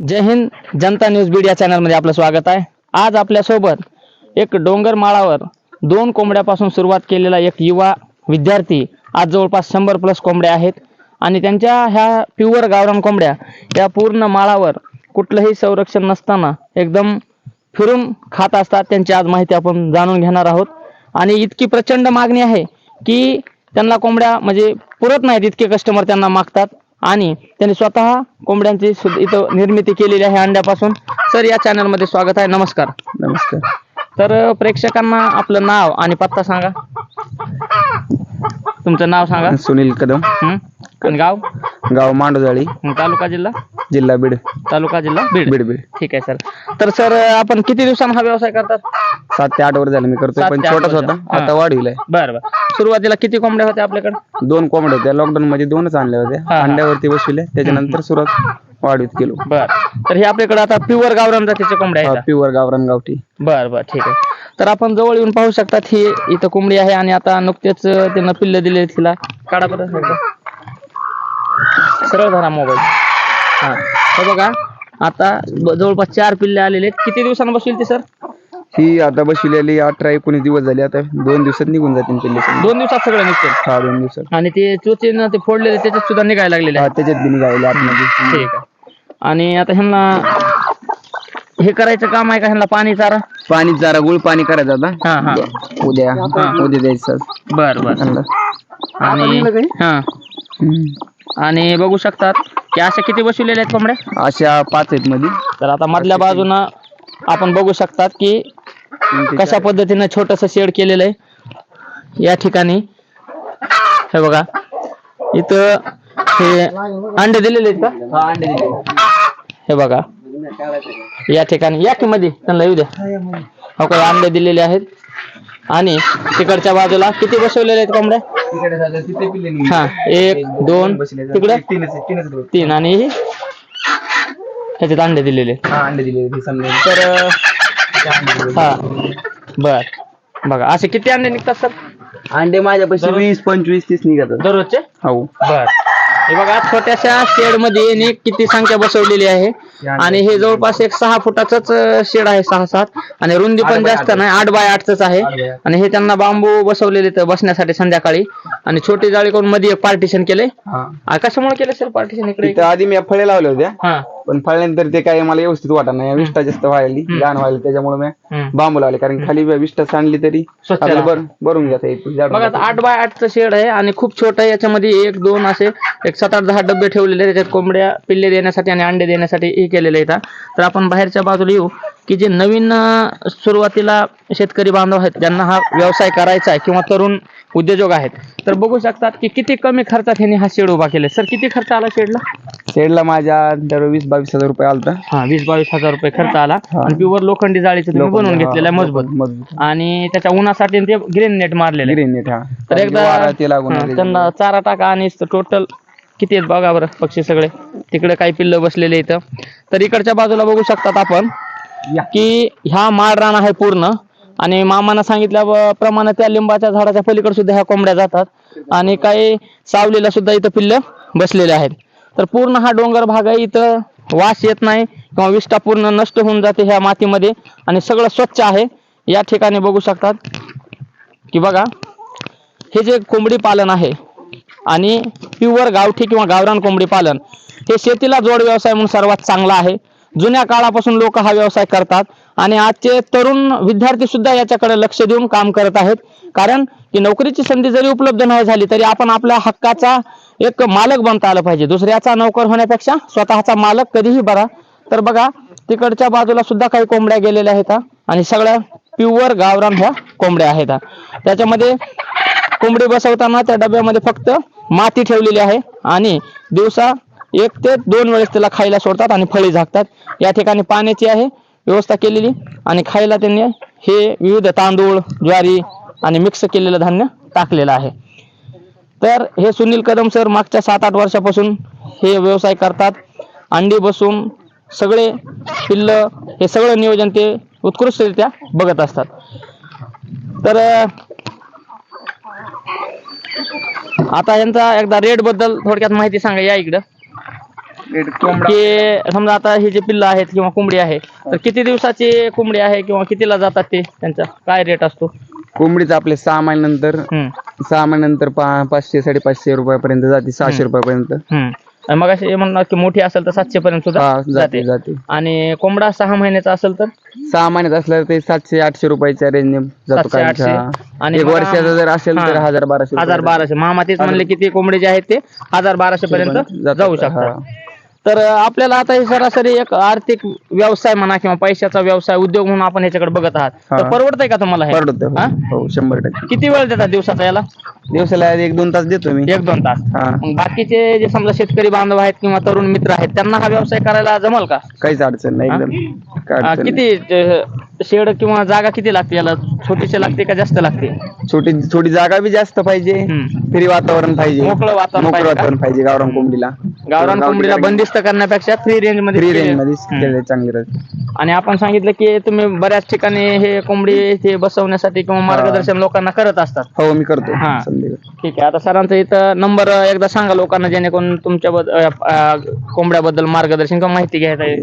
जय Hind Janata news media चॅनलमध्ये आपलं स्वागत आहे. आज आपल्यासोबत एक डोंगर माळावर दोन कोंबड्यापासून सुरुवात केलेला एक युवा विद्यार्थी आज जवळपास शंभर प्लस कोंबड्या आहेत. आणि त्यांच्या ह्या प्युअर गावरान कोंबड्या या पूर्ण माळावर कुठलंही संरक्षण नसताना एकदम फिरून खात असतात. त्यांची आज माहिती आपण जाणून घेणार आहोत. आणि इतकी प्रचंड मागणी आहे की त्यांना कोंबड्या म्हणजे पुरत नाहीत इतके कस्टमर त्यांना मागतात. आणि त्यांनी स्वतः कोंबड्यांची इथं निर्मिती केलेली आहे अंड्यापासून. सर या चॅनलमध्ये स्वागत आहे. नमस्कार. नमस्कार. तर प्रेक्षकांना आपलं नाव आणि पत्ता सांगा. तुमचं नाव सांगा. सुनील कदम? आणि गाव? गाव मांडोजाळी. तालुका जिल्हा? जिल्हा बीड. तालुका जिल्हा बीड. बीड बीड. ठीक आहे सर. तर सर आपण किती दिवसांना हा व्यवसाय करतात? सात ते आठ वर झालं मी करतोय सात पण ते आठ छोटाच वर्ष. होता. हा. आता वाढविलाय बरं बरं. सुरुवातीला किती कोंबड्या होत्या आपल्याकडे? दोन कोंबड्या होत्या. लॉकडाऊन मध्ये दोनच आणल्या हा, होत्या. हा. अंड्यावरती बसविले. त्याच्यानंतर सुरुवात वाढवीत केलो. बर. तर हे आपल्याकडे आता प्युअर गावरान जातीचे कोंबड्या आहेत प्युअर गावरान गावठी. बर बर. ठीक आहे. तर आपण जवळ येऊन पाहू शकतात ही इथं कोंबडी आहे आणि आता नुकतेच त्यानं पिल्ल दिले तिला काढा बरं एकदा. सरळ धरा मोबाईल हा. हे बघा आता जवळपास चार पिल्ले आलेले आहेत. किती दिवसांना बसतील ते सर? ही आता बसविलेली अठरा एकोणीस दिवस झाले. आता दोन दिवसात निघून जातील पिल्ले सगळे. दोन दिवसात सगळे निघतील? हा दोन दिवसात. आणि ते चोचीनं ते फोडलेले त्याच्यात सुद्धा निघायला लागलेले हा आहेत. त्याच्यात बी निघाले आतमध्ये ठीक आहे. आणि आता ह्यांना हे करायचं काम आहे का ह्यांना पाणी चारा? पाणी जरा गुळ पाणी करायचं आता. हा हा. उद्या. उद्या द्यायचं. बर बर. त्यांना. आणि हा. आणि बघू शकतात की अशा किती बसवलेल्या आहेत कोंबड्या? अशा पाच आहेत मध्ये तर आता मधल्या बाजूनं आपण बघू शकतात की कशा पद्धतीनं छोटस शेड केलेलं आहे. या ठिकाणी हे बघा. इथं हे अंडे दिलेले आहेत का? हे बघा. या ठिकाणी या की मध्ये त्यांना येऊ द्या. हो का अंडे दिलेले आहेत. आणि तिकडच्या बाजूला किती बसवलेले आहेत कोंबड्या? हा एक दोन तिकडे? तीन आणि हे? ह्याच्यात अंडे दिलेले. अंडे दिले तर अं, हा बर. बघा असे किती अंडे निघतात सर? अंडे माझ्यापाशी वीस पंचवीस तीस निघतात. दररोजचे? हो. बर. हे बघा छोट्याशा शेडमध्ये यांनी किती संख्या बसवलेली आहे. आणि हे जवळपास एक सहा फुटाच शेड आहे सहा सात. आणि रुंदी पण जास्त नाही आठ बाय आठच आहे. आणि हे त्यांना बांबू बसवलेले तर बसण्यासाठी संध्याकाळी. आणि छोटी जाळी करून मध्ये एक पार्टिशन केले हा. कशामुळे केलं सर पार्टिशन इकडे? आधी मी फळे लावल्या होत्या हा. पण फळल्यानंतर ते काय मला व्यवस्थित वाटत नाही. विष्ठा जास्त व्हायली लहान व्हायली त्याच्यामुळे मी हम्म. बांबू लावले. कारण खाली विष्ठा सांडली तरी स्वच्छ आपल्याला राहते. भर- भरून घेता येईल. बघा आता आठ बाय आठचं शेड आहे आणि खूप छोटं आहे. याच्यामध्ये एक दोन असे एक सात आठ दहा डबे ठेवलेले आहेत. त्याच्यात कोंबड्या पिल्ले देण्यासाठी आणि अंडे देण्यासाठी हे केलेले आहेत तर आपण बाहेरच्या बाजूला येऊ की जे नवीन अं, सुरुवातीला शेतकरी बांधव आहेत ज्यांना हा व्यवसाय करायचा आहे किंवा तरुण उद्योजक आहेत. तर बघू शकतात की किती कमी खर्चात ह्यांनी हा शेड उभा केला सर किती खर्च आला शेडला? शेडला माझ्या दर वीस बावीस हजार रुपये आलता. हा वीस बावीस हजार रुपये खर्च आला. हा. आणि प्युअर लोखंडी जाळीचं तुम्ही लोखंडी, बनवून हा, घेतलेलं आहे मजबूत. मजबूत आणि त्याच्या उन्हासाठी ते ग्रीन नेट मारलेलं आहे. ग्रीन नेट हा. तर एकदा वारा ते लागून हा, आले. त्यांना चारा टाका आणि टोटल किती आहेत बघा बरं पक्षी सगळे. तिकडे काही पिल्ल बसलेले इथं. तर इकडच्या बाजूला बघू शकतात आपण या. की ह्या माळ रान आहे पूर्ण. आणि मामानं सांगितल्याप्रमाणे त्या लिंबाच्या झाडाच्या पलीकडे सुद्धा ह्या कोंबड्या जातात. आणि काही सावलीला सुद्धा इथं पिल्ल बसलेले आहेत. तर पूर्ण हा डोंगर भाग आहे इथं. वास येत नाही किंवा विष्ठा पूर्ण नष्ट होऊन जाते ह्या मातीमध्ये आणि सगळं स्वच्छ आहे. या ठिकाणी बघू शकतात की बघा हे जे कोंबडी पालन आहे आणि प्युअर गावठी किंवा गावरान कोंबडी पालन हे शेतीला जोड व्यवसाय म्हणून सर्वात चांगला आहे. जुन्या काळापासून लोक हा व्यवसाय करतात आणि आजचे तरुण विद्यार्थी सुद्धा याच्याकडे लक्ष देऊन काम करत आहेत. कारण की नोकरीची संधी जरी उपलब्ध नाही झाली तरी आपण आपल्या हक्काचा एक मालक बनता आलं पाहिजे. दुसऱ्याचा नोकर होण्यापेक्षा स्वतःचा मालक कधीही बरा. तर बघा तिकडच्या बाजूला सुद्धा काही कोंबड्या गेलेल्या आहेत आणि सगळ्या प्युअर गावरान ह्या कोंबड्या आहेत त्याच्यामध्ये कोंबडी बसवताना त्या डब्यामध्ये फक्त माती ठेवलेली आहे आणि दिवसा एक ते दोन वेळेस त्याला खायला सोडतात आणि फळी झाकतात. या ठिकाणी पाण्याची आहे व्यवस्था केलेली आणि खायला त्यांनी हे विविध तांदूळ ज्वारी आणि मिक्स केलेलं धान्य टाकलेलं आहे. तर हे सुनील कदम सर मागच्या सात आठ वर्षापासून हे व्यवसाय करतात. अंडी बसून सगळे पिल्ल हे सगळं नियोजन ते उत्कृष्टरित्या बघत असतात. तर आता यांचा एकदा रेटबद्दल थोडक्यात माहिती सांगा या इकडं. की समजा आता हे जे पिल्लं आहेत किंवा कोंबडी आहे तर किती दिवसाची कोंबडी आहे किंवा कितीला जातात ते त्यांचा? काय रेट असतो? कोंबडीचं आपले सहा महिन्यानंतर हम्म, सहा महिन्यानंतर पा पाचशे साडेपाचशे रुपयापर्यंत जाते सहाशे रुपयापर्यंत हम्म. मग असे म्हणणार की मोठी असेल तर सातशे पर्यंत सुद्धा हा जाते जाते जाते आणि कोंबडा सहा महिन्याचा असेल तर सहा महिन्यात असलं तर ते सातशे आठशे रुपयाच्या रेंज जातो सातशे, आठशे. आणि एक वर्षाचा जर असेल तर हा. हजार बाराशे हजार रुपये. बाराशे मामा तेच म्हणले की ते कोंबडे जे आहेत ते हजार बाराशे पर्यंत जातात. जाऊ हा. तर आपल्याला आता हे सरासरी एक आर्थिक व्यवसाय म्हणा किंवा पैशाचा व्यवसाय उद्योग म्हणून आपण ह्याच्याकडे बघत आहात. तर हा. परवडतंय का तुम्हाला हे? परवडतं हा? हो? शंभर टक्के. किती वेळ देतात दिवसाचा याला? दिवसाला एक दोन तास देतो मी. एक दोन तास. हा. मग बाकीचे जे समजा शेतकरी बांधव आहेत किंवा तरुण मित्र आहेत त्यांना हा व्यवसाय करायला जमल का? काहीच अडचण नाही हा? एकदम. काय अडचण नाही. किती शेड किंवा जागा किती लागते याला? छोटीशी लागते का जास्त लागते? छोटी थोडी जागा बी जास्त पाहिजे. हम्म. फ्री वातावरण पाहिजे. मोकळं वातावरण मोकळं पाहिजे का? वातावरण पाहिजे गावरान कोंबडीला. गावरान कोंबडीला बंदिस्त करण्यापेक्षा फ्री रेंजमध्ये फ्री रेंजमध्ये चांगली राहते आणि आपण सांगितलं की तुम्ही बऱ्याच ठिकाणी हे कोंबडी हे बसवण्यासाठी किंवा मार्गदर्शन लोकांना करत असतात. हो मी करतो. हा. संध्याकाळी ठीक आहे. आता सरांचा इथं नंबर एकदा सांगा लोकांना जेणेकरून तुमच्या कोंबड्याबद्दल मार्गदर्शन किंवा माहिती घ्यायचं आहे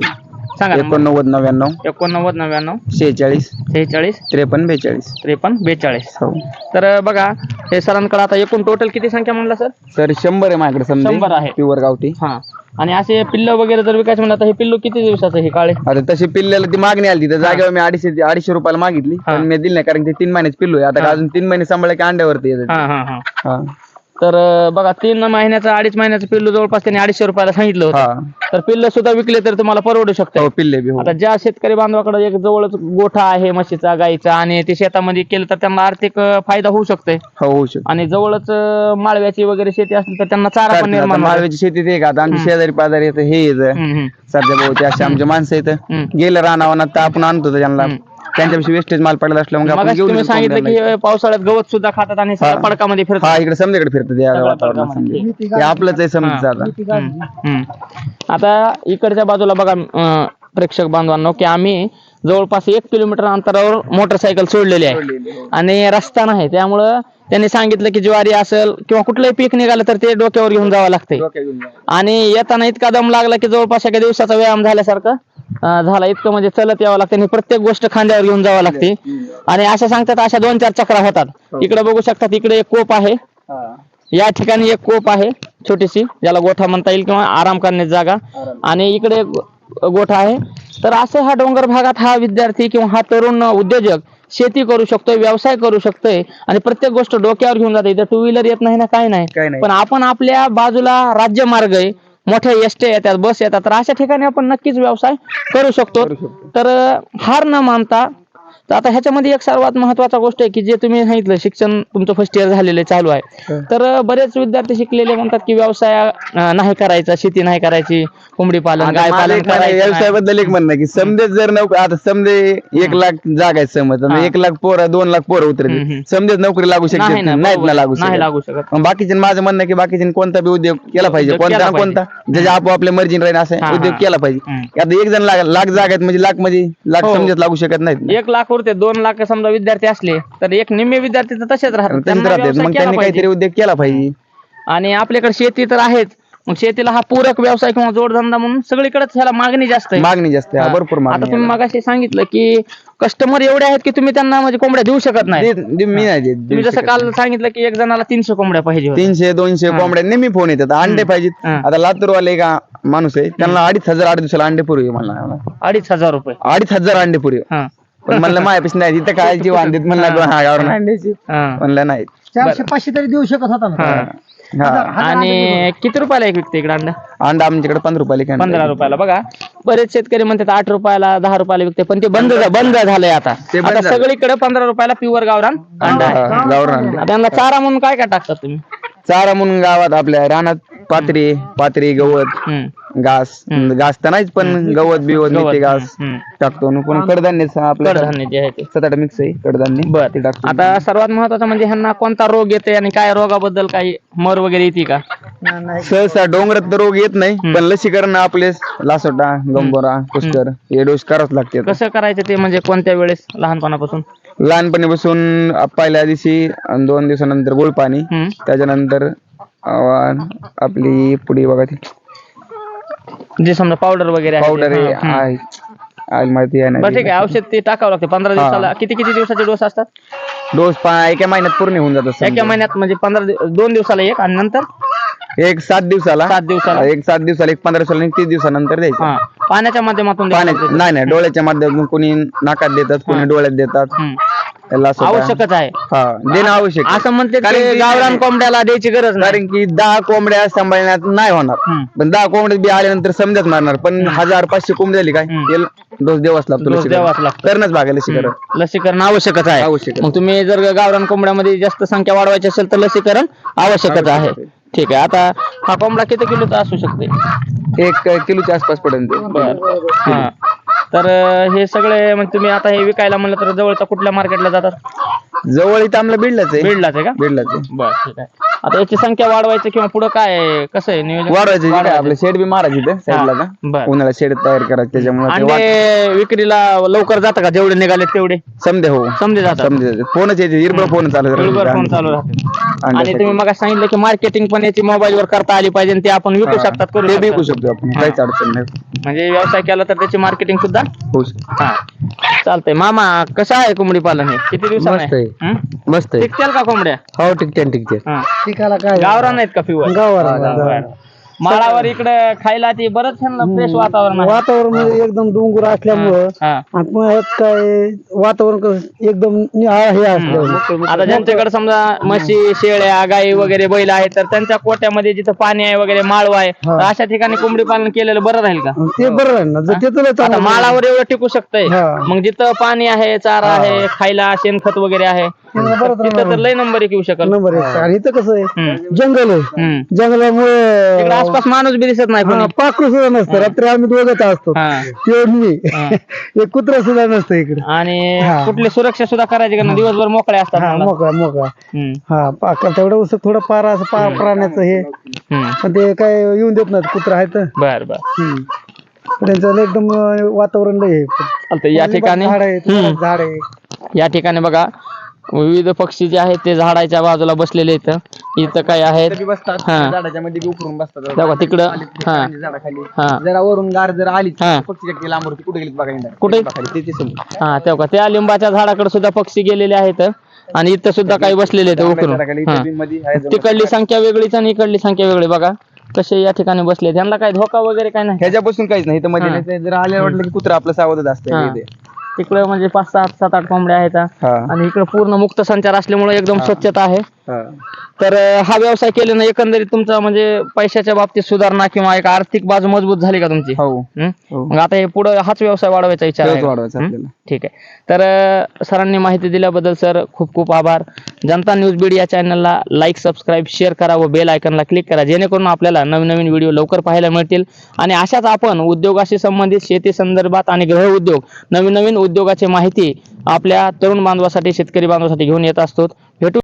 सांगा. एकोणनव्वद नव्याण्णव. एकोणनव्वद नव्याण्णव. शेहेचाळीस. सेहेचाळीस त्रेपन्न बेचाळीस. त्रेपन्न बेचाळीस. हो. तर बघा हे सरांकडे आता एकूण टोटल किती संख्या म्हणला सर? तर शंभर आहे माझ्याकडे शंभर समजा आहे. प्युअर गावठी. हा. आणि असे पिल्ल वगैरे जर विकायचं म्हणलं तर हे पिल्लू किती दिवसाचं हे काळे? आता तशी पिल्ल्याला ती मागणी आली तिथं जागेवर मी अडीचशे अडीचशे रुपयाला मागितली. हा. पण मी दिली नाही कारण ते तीन महिन्याचे पिल्लू आहे. आता. अजून तीन महिने सांभाळले की अंड्यावरती येतात. हा हा हा. हा. तर अं, बघा तीन महिन्याचं अडीच महिन्याचं पिल्लू जवळपास त्यांनी अडीचशे रुपयाला सांगितलं होतं. तर पिल्ल सुद्धा विकले तर तुम्हाला परवडू शकतं हो पिल्ले बी हो. आता ज्या शेतकरी बांधवाकडे एक जवळच गोठा आहे म्हशीचा गाईचा आणि ते शेतामध्ये केलं तर त्यांना आर्थिक अं, फायदा होऊ शकतोय. हो होऊ शकतो. आणि जवळच अं, माळव्याची वगैरे शेती असली तर त्यांना चारा पण निर्माण होईल. माळव्याची शेती ते का? आता आमची शेजारी पाजारी येतं हे येतं. हम्म, हम्म, सरजा भाऊ ते असे आमचे माणसं येतं. हम्म. गेलं रानावनात तर आपण आणतो त्यांना. त्यांच्यापेक्षा वेस्टेज माल पडला असला मग आपण मगाशी घेऊन तुम्ही सांगितलं की. हे पावसाळ्यात गवत सुद्धा खातात आणि सगळं हा. पडकामध्ये फिरतात हा इकडे समजाकडे फिरतात या सगळं वातावरणात पडकामध्ये. हे आपलंच आहे समजा आता हम्म, हम्म. आता इकडच्या बाजूला बघा अं, प्रेक्षक बांधवांनो की आम्ही जवळपास एक किलोमीटर अंतरावर मोटरसायकल सोडलेली आहे आणि रस्ता नाही त्यामुळं त्यांनी सांगितलं की ज्वारी असेल किंवा कुठलंही पीक निघालं तर ते डोक्यावर घेऊन जावं लागतंय आणि येताना इतका दम लागला की जवळपास एका दिवसाचा व्यायाम झाल्यासारखं झाला. इतकं म्हणजे चलत यावं लागतं आणि प्रत्येक गोष्ट खांद्यावर घेऊन जावं लागते. आणि असं सांगतात अशा दोन चार चक्रा होतात. इकडे बघू शकतात इकडे एक कोप आहे. या ठिकाणी एक कोप आहे छोटीशी. ज्याला गोठा म्हणता येईल किंवा आराम करण्याची जागा. आणि इकडे गोठा आहे. तर असे हा डोंगर भागात हा विद्यार्थी किंवा हा तरुण उद्योजक शेती करू शकतोय व्यवसाय करू शकतोय आणि प्रत्येक गोष्ट डोक्यावर घेऊन जाते. इथं टू व्हीलर येत नाही ना काय नाही. पण आपण आपल्या बाजूला राज्यमार्ग आहे. मोठ्या एसटी येतात बस येतात तर अशा ठिकाणी आपण नक्कीच व्यवसाय करू शकतो. तर हार न मानता तर आता ह्याच्यामध्ये एक सर्वात महत्त्वाचा गोष्ट आहे की जे तुम्ही सांगितलं शिक्षण तुमचं फर्स्ट इयर झालेलं आहे, चालू आहे. तर बरेच विद्यार्थी शिकलेले म्हणतात की व्यवसाय नाही करायचा शेती नाही करायची कोंबडी पालन गाय पालन. व्यवसायाबद्दल एक म्हणणं की समजे जर नोकरी आता समजे एक लाख जागा आहे समज एक लाख पोरं दोन लाख पोरं. उतरते समजेच नोकरी लागू शकते नाहीत. ना लागू नाही लागू शकत बाकीचे माझं म्हणणं की बाकीचे कोणता बी उद्योग केला पाहिजे कोणता ना कोणता ज्याच्या आपोआपल्या मर्जीने राहील असं उद्योग. केला पाहिजे. आता एक जण लाग- लाख जागा आहेत म्हणजे लाख म्हणजे लाख हो. समजत लागू शकत नाहीत. एक लाख उरते दोन लाख समजा विद्यार्थी असले तर एक निम्मे विद्यार्थी तर तसेच राहतात. तसेच त्यांना राहतात. व्यवसाय मग केला त्यांनी पाहिजे. काहीतरी उद्योग केला पाहिजे. आणि आपल्याकडे शेती तर आहेच मग शेतीला हा पूरक व्यवसाय किंवा जोडधंदा म्हणून सगळीकडेच ह्याला मागणी जास्त आहे. मागणी जास्त आहे. हा. भरपूर आता मागणी तुम्ही आहे. मगाशी सांगितलं की कस्टमर एवढे आहेत की तुम्ही त्यांना म्हणजे कोंबड्या देऊ शकत नाही. दे- दे- मी नाही देत, तुम्ही जसं काल सांगितलं की एक जणाला तीनशे कोंबड्या पाहिजे होत्या. तीनशे दोनशे कोंबड्या. नेहमी फोन येतात. अंडे पाहिजेत. हा. आता लातूरवाले का माणूस आहे त्यांना अडीच हजार आठ दिवसाला अंडे पुरवी मला अडीच हजार रुपये. अडीच हजार अंडे पुरवी. हा. पण म्हणलं मायापाशी नाही. तिथं काय जीव आणतात म्हणलं हा. हा. म्हणलं नाही चारशे पाचशे तरी देऊ शकत होता ना. हा. आणि किती रुपयाला एक विकते इकडे अंडा? अंडा आमच्याकडे पंधरा रुपयाला पंधरा रुपयाला. बघा बरेच शेतकरी म्हणतात आठ रुपयाला दहा रुपयाला विकते पण ते बंद झा- बंद झालंय आता. ते बंद आता झालं. सगळीकडे पंधरा रुपयाला प्युअर गावरान अंडा आहे. गावरान. आता त्यांना चारा म्हणून काय काय टाकतात तुम्ही? चारा म्हणून गावात आपल्या रानात पात्री पात्री गवत. हम्म. घास घास तर नाहीच पण गवत बिवत गवत, मेथी घास हम्म. टाकतो. आणि पण कडधान्य आपल्या कडधान्य जे आहे ते. सात आठ मिक्स आहे कडधान्य. बर. ते टाकतो. आता सर्वात महत्वाचं म्हणजे ह्यांना कोणता रोग येते आणि काय रोगाबद्दल काही मर वगैरे येते का? सहसा डोंगरात तर रोग येत नाही पण लसीकरण आपले लासोटा गंबोरा कुस्कर हे डोस करावंच लागते कसं करायचं ते म्हणजे कोणत्या वेळेस? लहानपणापासून? लहानपणी बसून पहिल्या दिवशी आणि दोन दिवसानंतर गुळपाणी हम्म. त्याच्यानंतर अं, आपली पुढी बघा ती. जे समजा पावडर वगैरे आहे पावडर ते. आहे हा, हम्म. आहे आहे माहिती आहे बरं ठीक ना आहे औषध ते टाकावं लागते पंधरा दिवसाला किती किती दिवसाचे डोस असतात डोस पा एका महिन्यात पूर्ण होऊन जातात एका समजा. महिन्यात म्हणजे पंधरा दोन दिवसाला एक आणि नंतर एक सात दिवसाला सात दिवसाला. एक सात दिवसाला एक पंधरा दिवसाला आणि तीस दिवसानंतर द्यायचं हा पाण्याच्या माध्यमातून पाण्यात. नाही नाही डोळ्याच्या माध्यमातून कोणी नाकात देतात कोणी डोळ्यात देतात हम्म. त्याला असं आवश्यकच आहे. हा देणं आवश्यक आहे. असं म्हणते कारण की- गावरान कोंबड्याला द्यायची गरज नाही. कारण की दहा कोंबड्या सांभाळण्यात नाही होणार. हम्म. पण दहा कोंबड्या बी आल्यानंतर समजत मारणार. पण हजार पाचशे कोंबडी झाली काय? हम्म. डोस द्यावाच लागतो डोस लसीकरण. द्यावाच लागतो. करणंच भागायला लसीकरण. लसीकरण आवश्यकच आहे. आवश्यक आहे. मग तुम्ही जर गावरान कोंबड्यामध्ये जास्त संख्या वाढवायची असेल तर लसीकरण आवश्यकच आहे. ठीक आहे. आता हा कोंबडा किती किलोचा असू शकते? एक किलोच्या आसपास पडेल ते. बर. हा. तर हे सगळे म्हणजे तुम्ही आता हे विकायला म्हणलं तर जवळच्या कुठल्या मार्केटला जातात? जवळ इथं आम्हाला बीडलाच आहे. बीडलाच आहे का? बीडलाच आहे. बर ठीक आहे. आता याची संख्या वाढवायची किंवा पुढे काय? कसं आहे नियोजन? वाढवायचं जे काय आपलं शेड बी मारायचं इथं साईडला का बर. उन्हाळ्यात शेड तयार करायचं त्याच्यामुळे अंडे विक्रीला लवकर जातं का? जेवढे निघाले तेवढे? समजे हो. समजे जातात. समजे फोनच येते इरबळ फोन चालू फोन चालू राहते आणि तुम्ही मग सांगितलं की मार्केटिंग पण याची मोबाईल वर करता आली पाहिजे आणि ते आपण विकू शकतात करू ते शकतात. विकू शकतो आपण. काहीच अडचण नाही. म्हणजे व्यवसाय केला तर त्याची मार्केटिंग सुद्धा होऊ शकतो हा. चालतंय. मामा कसं आहे कोंबडी पालन हे? किती दिवसांनी मस्त आहे. हं? मस्त टिकतील का कोंबड्या? हो टिकते टिकते हा. पिकाला काय गावरान आहेत का पिवर गावावर माळावर इकडे खायला ती बरंच फ्रेश वातावरण आहे. वातावरण एकदम डोंगर असल्यामुळं हा. आणि पुन्हा यात काय वातावरण कसं एकदम हे आता ज्यांच्याकडे समजा म्हशी शेळ्या गाई वगैरे बैल आहेत तर त्यांच्या कोट्यामध्ये जिथं पाणी आहे वगैरे माळवा आहे तर अशा ठिकाणी कोंबडी पालन केलेलं बरं राहील का? ते बरं आहे ना. जर ते तुला आता चांगलं माळावर एवढं टिकू शकतंय. हा. मग जिथं पाणी आहे चारा आहे खायला शेणखत वगैरे आहे तिथं बरं तिथं तर लय नंबर येऊ शकल. नंबर एक. आणि इथं कसं आहे? हम्म. जंगल आहे. हम्म. जंगलामुळे तिकडे आसपास माणूस बी दिसत नाही कोणी पाखरू सुद्धा नसतं रात्री आम्ही दोघंच असतो हा. मी हा. एक कुत्रा सुद्धा नसतं इकडे आणि हा. कुठली सुरक्षा सुद्धा करायची का नाही? दिवसभर मोकळे असतात हा. मोकळा मोकळा हम्म. हा पाका तेवढं उसं थोडं पारा असं पा प्राण्याचं हे हम्म. पण ते काय येऊन देत नाहीत कुत्रा आहे तर बर बर हम्म. त्यांचं लय एकदम अं, वातावरण लय आहे. चालतंय या ठिकाणी झाड आहे हम्म. झाड आहे या ठिकाणी बघा विविध पक्षी जे आहेत ते झाडाच्या बाजूला बसलेले इथं इथं काय आहेत बसतात हा. झाडाच्या मध्ये बी उकरून बसतात तेव्हा तिकडं हा झाडाखाली हा जरा वरून गार जर आली हा. पक्षी कुठे बघा ते. हा तेव्हा त्या लिंबाच्या झाडाकडे सुद्धा पक्षी गेलेले आहेत आणि इथं सुद्धा काही बसलेले आहेत उकरून झाडाखाली हा. इथं बी मध्ये आहे जरा. तिकडली संख्या वेगळीच आणि इकडली संख्या वेगळी बघा कसे या ठिकाणी बसले त्यांना काही धोका वगैरे काय नाही ह्याच्यापासून काहीच नाही इथं मध्ये हा. नाही. ते जर आल्यावर वाटलं की कुत्रा आपलं सावधच असतं हा. इथे. तिकडे म्हणजे पाच सात सात आठ कोंबड्या आहेत हा. आणि इकडे पूर्ण मुक्त संचार असल्यामुळे एकदम स्वच्छता आहे हा. तर अं, हा व्यवसाय केल्यानं एकंदरीत तुमचा म्हणजे पैशाच्या बाबतीत सुधारणा किंवा एक आर्थिक बाजू मजबूत झाली का तुमची हो हं? हो. मग आता हे पुढे हाच व्यवसाय वाढवायचा विचार आहे तेच का? वाढवायचं हं? आपल्याला. ठीक आहे तर अं, सरांनी माहिती दिल्याबद्दल सर खूप खूप आभार जनता न्यूज बीड या चॅनलला लाईक सबस्क्राईब शेअर करा व बेल आयकनला क्लिक करा जेणेकरून आपल्याला नवीन नवीन व्हिडिओ लवकर पाहायला मिळतील आणि अशाच आपण उद्योगाशी संबंधित शेती संदर्भात आणि गृह उद्योग नवीन नवीन उद्योगाची माहिती आपल्या तरुण बांधवासाठी शेतकरी बांधवासाठी घेऊन येत असतो भेटू